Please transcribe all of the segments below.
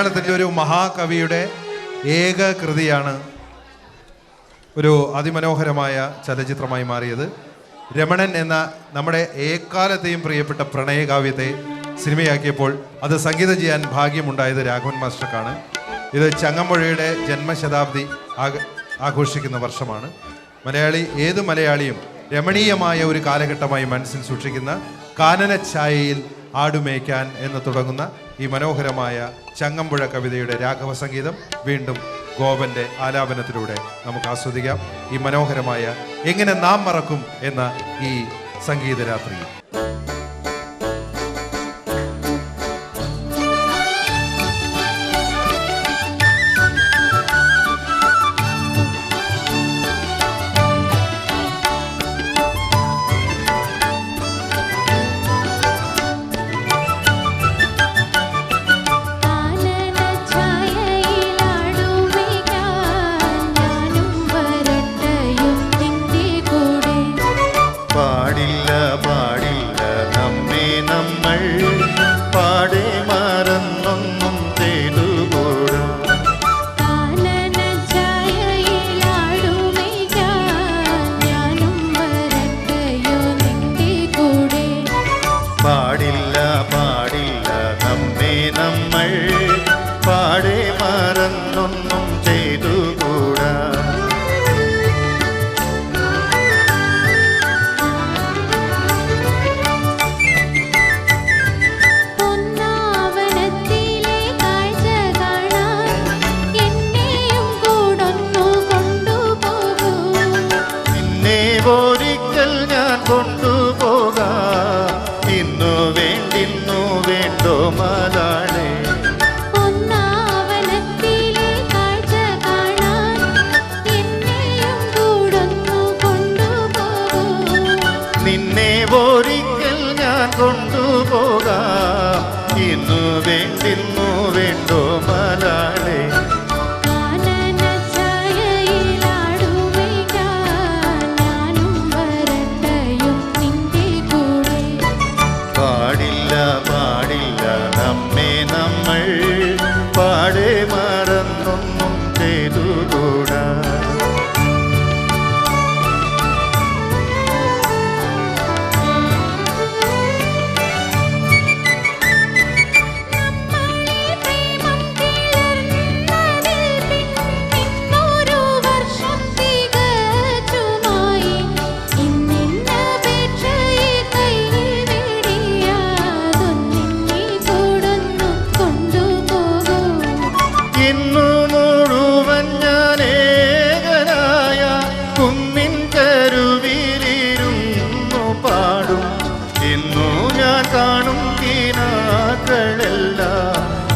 മലയാളത്തിന്റെ ഒരു മഹാകവിയുടെ ഏക കൃതിയാണ് ഒരു അതിമനോഹരമായ ചലച്ചിത്രമായി മാറിയത്. രമണൻ എന്ന നമ്മുടെ ഏക്കാലത്തെയും പ്രിയപ്പെട്ട പ്രണയകാവ്യത്തെ സിനിമയാക്കിയപ്പോൾ അത് സംഗീതം ചെയ്യാൻ ഭാഗ്യമുണ്ടായത് രാഘവൻ മാസ്റ്റർക്കാണ്. ഇത് ചങ്ങമ്പുഴയുടെ ജന്മശതാബ്ദി ആഘ- ആഘോഷിക്കുന്ന വർഷമാണ്. മലയാളി ഏത് മലയാളിയും രമണീയമായ ഒരു കാലഘട്ടമായി മനസ്സിൽ സൂക്ഷിക്കുന്ന കാനനഛായയിൽ ആടുമേയ്ക്കാൻ എന്ന് തുടങ്ങുന്ന ഈ മനോഹരമായ ചങ്ങമ്പുഴ കവിതയുടെ രാഘവ സംഗീതം വീണ്ടും ഗോപന്റെ ആലാപനത്തിലൂടെ നമുക്ക് ആസ്വദിക്കാം. ഈ മനോഹരമായ എങ്ങനെ നാം മറക്കും എന്ന ഈ സംഗീത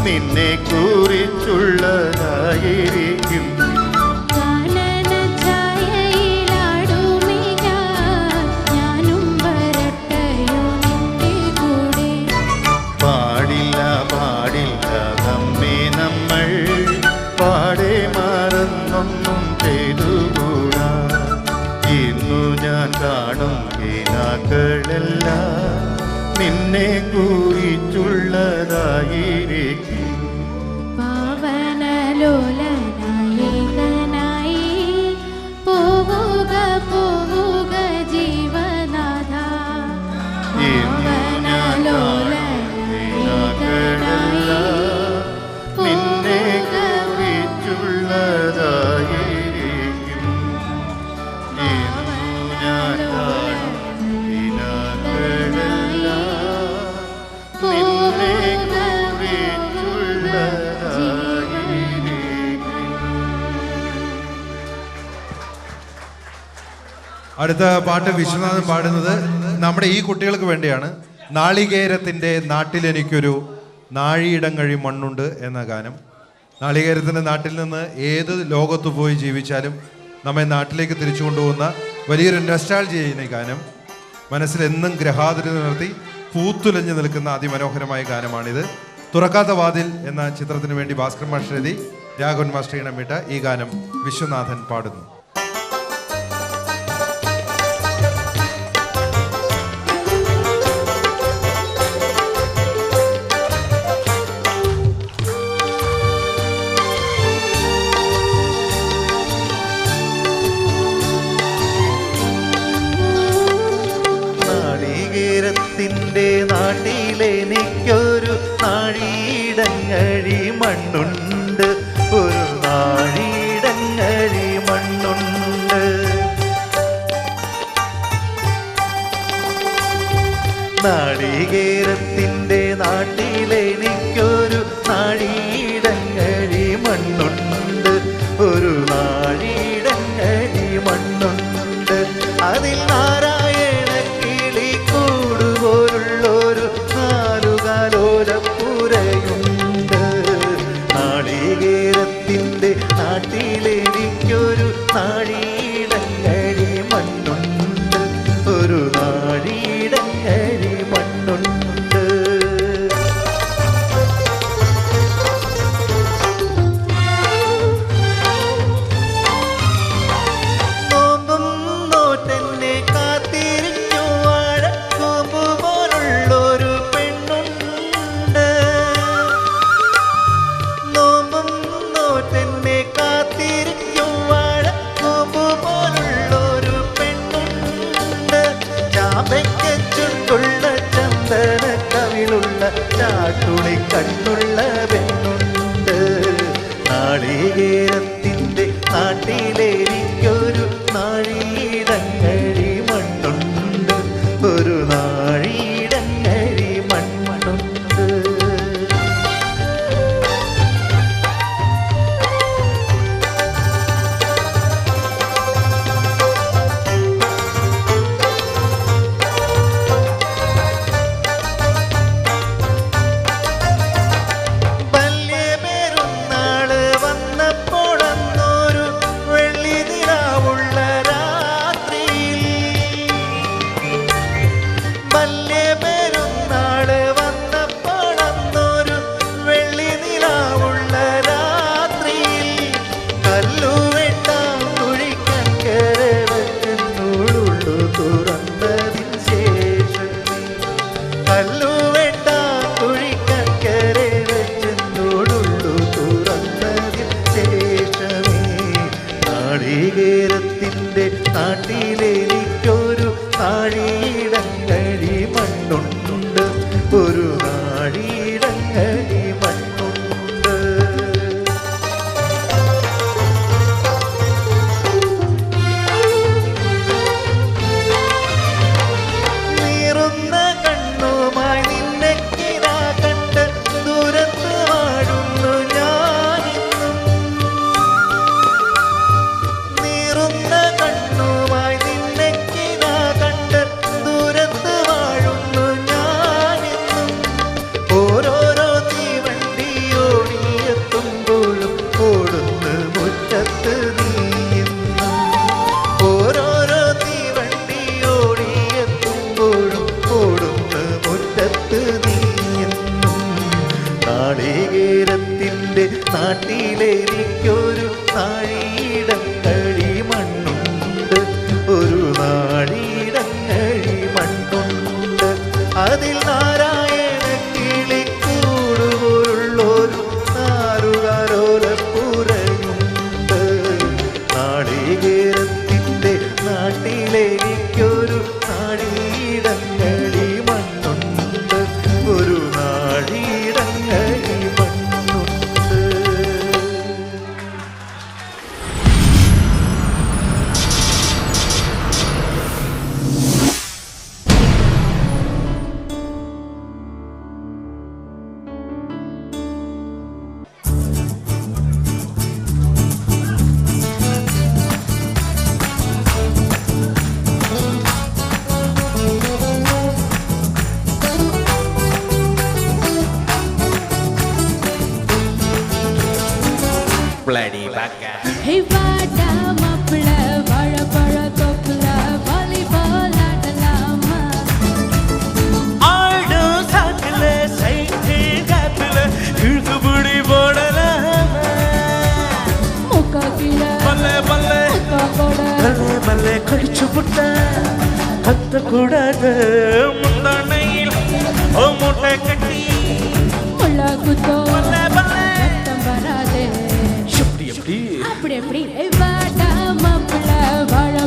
നിന്നെ കുറിച്ചുള്ളതായിരിക്കും. പാടില്ല പാടില്ല നമ്മെ നമ്മൾ പാടെ മറന്നൊന്നും ചെയ്തുകൂടാ. ഇന്നു ഞാൻ കാണും കിനാക്കളെല്ലാം നിന്നെ കുറിച്ചുള്ളതായിരിക്കും അടുത്ത പാട്ട് വിശ്വനാഥൻ പാടുന്നത് നമ്മുടെ ഈ കുട്ടികൾക്ക് വേണ്ടിയാണ്. നാളികേരത്തിന്റെ നാട്ടിലെനിക്കൊരു നാഴിയിടം കഴി മണ്ണുണ്ട് എന്ന ഗാനം. നാളികേരത്തിന്റെ നാട്ടിൽ നിന്ന് ഏത് ലോകത്ത് പോയി ജീവിച്ചാലും നമ്മെ നാട്ടിലേക്ക് തിരിച്ചു കൊണ്ടുപോകുന്ന വലിയൊരു നെസ്റ്റാൾ ചെയ്യുന്ന ഈ ഗാനം. മനസ്സിലെന്നും ഗ്രഹാതിരി നിർത്തി പൂത്തുലഞ്ഞു നിൽക്കുന്ന അതിമനോഹരമായ ഗാനമാണിത്. തുറക്കാത്ത വാതിൽ എന്ന ചിത്രത്തിന് വേണ്ടി ഭാസ്കർ മാസ്റ്റർ രാഘവൻ മാസ്റ്റർ ഈ ഗാനം വിശ്വനാഥൻ പാടുന്നു. ഇടങ്ങൾ bloody bagger. Hey, வாடா மாப்பிள வாழப்பழ கொப்புல வாலிபால் ஆடலாமா? ஆடும் சாக்குல சைட்டு காத்துல இழுக்கு புடி போடலாமா? முக்கா கீழ பல்ல பல்ல. பல்ல பல்ல கடிச்சு புட்ட. கத்த கூடாது முந்தானையில். முட்டை கட்டி. முள்ளா pretty, pretty. Eva, da, mapla, bara.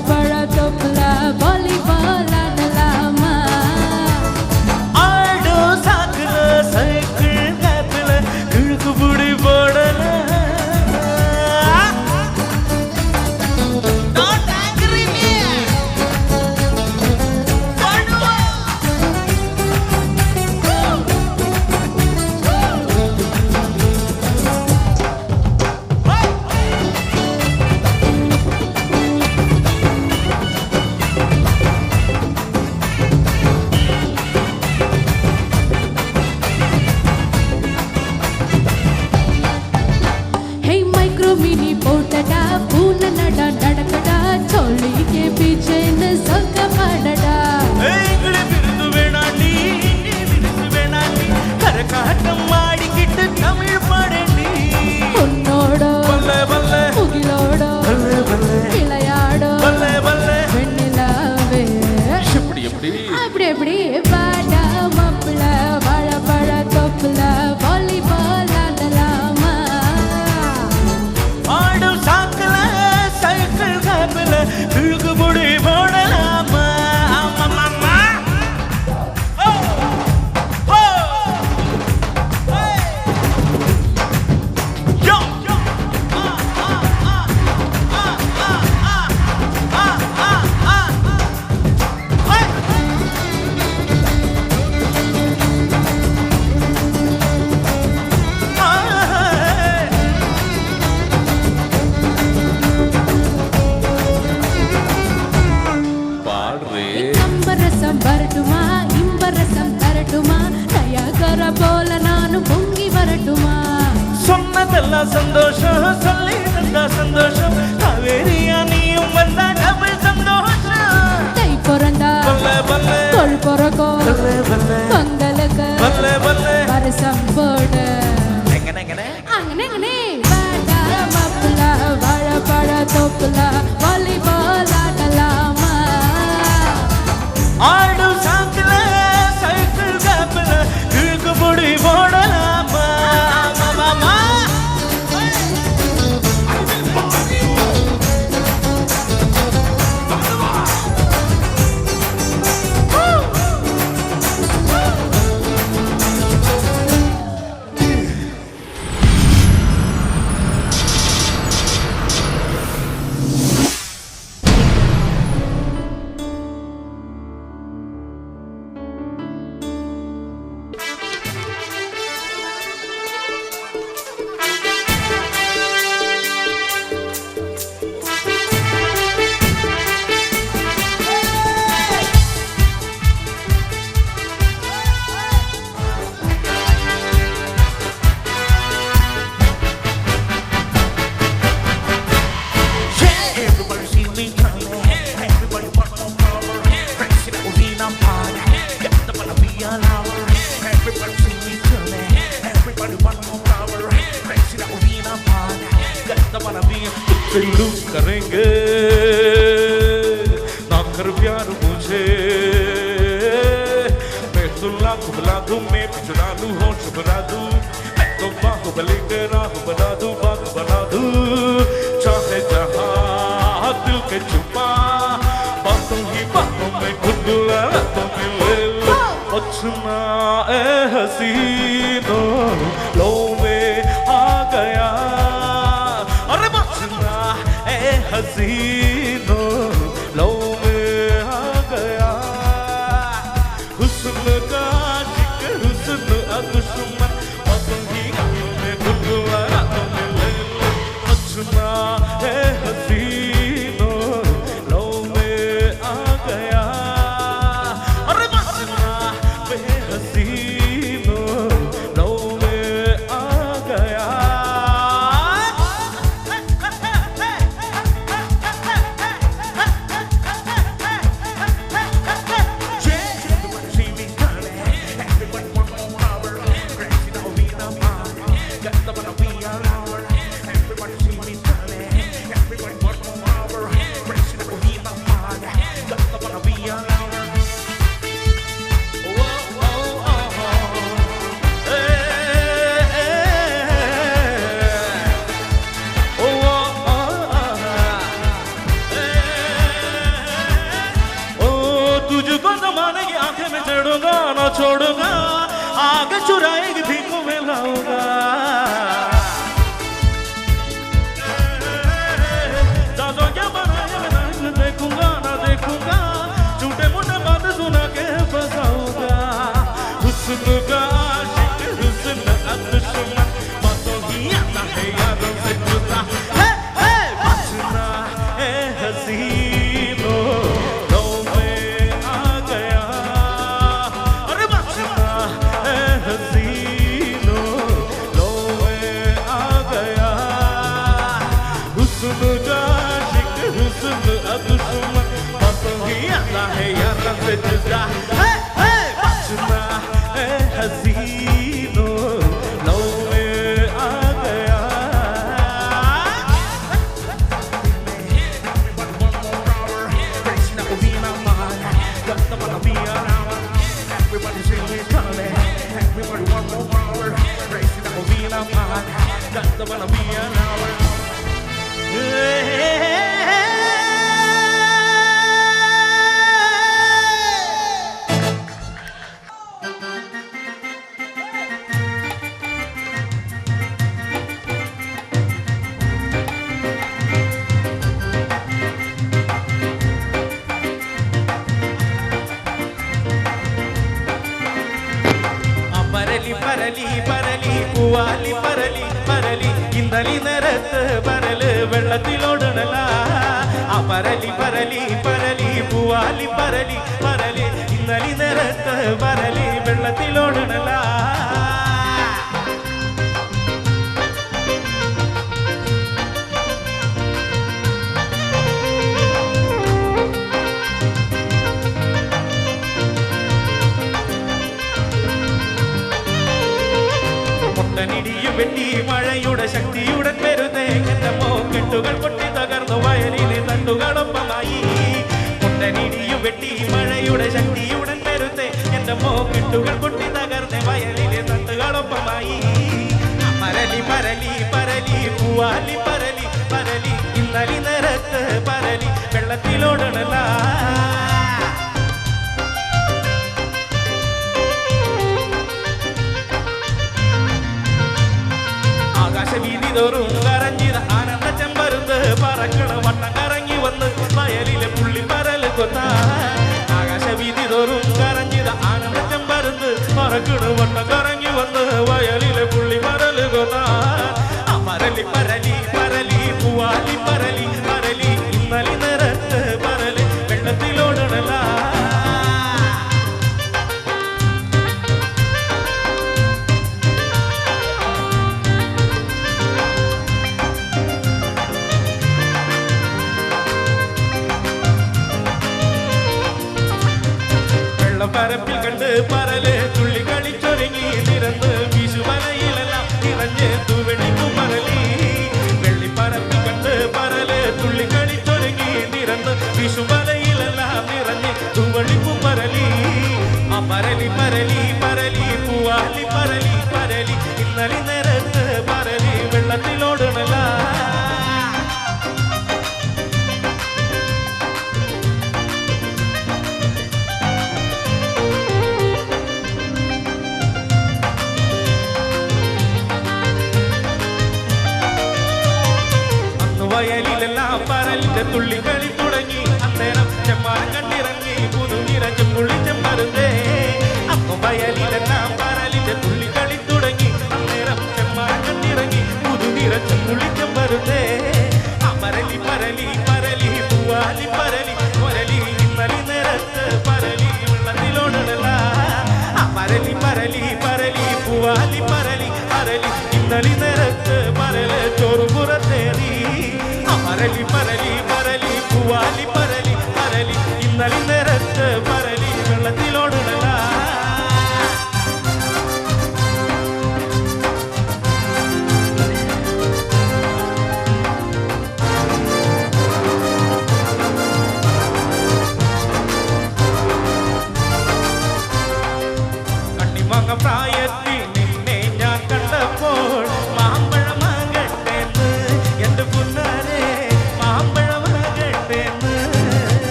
of the light. feitiço പരലി പരലി പൂവാലി പരലി അരലി ഇന്നലി നിറത്ത് മരല് ചോറുപുറത്തേറി അമരലി പരലി പരലി പൂവാലി പരലി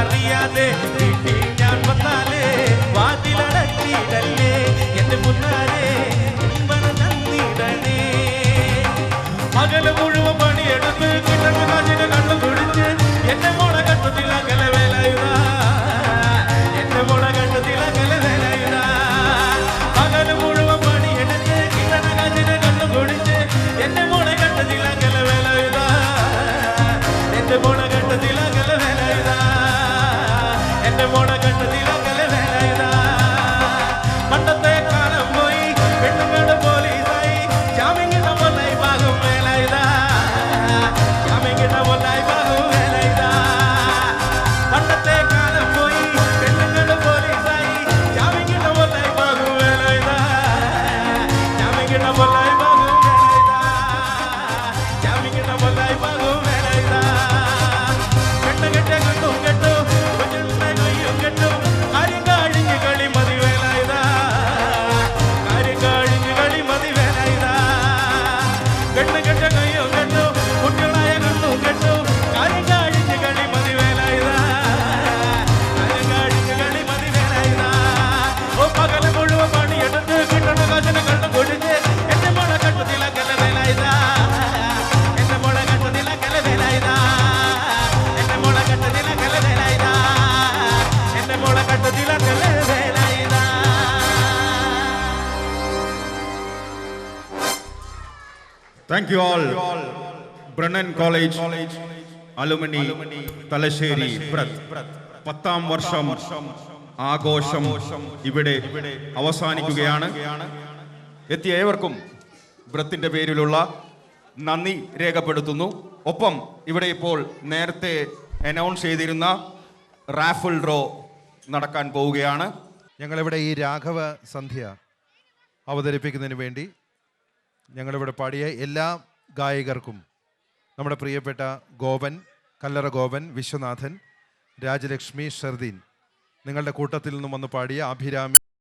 അറിയാതെ വീട്ടിൽ ഞാൻ വന്നാലേ വാതിലടക്കിയിടല്ലേ എന്റെ മുന്നാലേ നന്ദിയിടണേ പകല മുഴുവൻ പണിയെടുത്ത് കിട്ടുന്ന thank you all Brennen college alumni Thalassery പത്താം വർഷം ആഘോഷം ഇവിടെ അവസാനിക്കുകയാണ്. എത്തിയ ഏവർക്കും ബ്രത്തിന്റെ പേരിലുള്ള നന്ദി രേഖപ്പെടുത്തുന്നു. ഒപ്പം ഇവിടെ ഇപ്പോൾ നേരത്തെ അനൗൺസ് ചെയ്തിരുന്ന റാഫിൾ ഡ്രോ നടക്കാൻ പോവുകയാണ്. ഞങ്ങളിവിടെ ഈ രാഘവ സന്ധ്യ അവതരിപ്പിക്കുന്നതിന് വേണ്ടി ഞങ്ങളിവിടെ പാടിയ എല്ലാ ഗായകർക്കും നമ്മുടെ പ്രിയപ്പെട്ട ഗോപൻ കല്ലറ ഗോപൻ വിശ്വനാഥൻ രാജലക്ഷ്മി ഷർദീൻ നിങ്ങളുടെ കൂട്ടത്തിൽ നിന്നും വന്ന് പാടിയ അഭിരാമി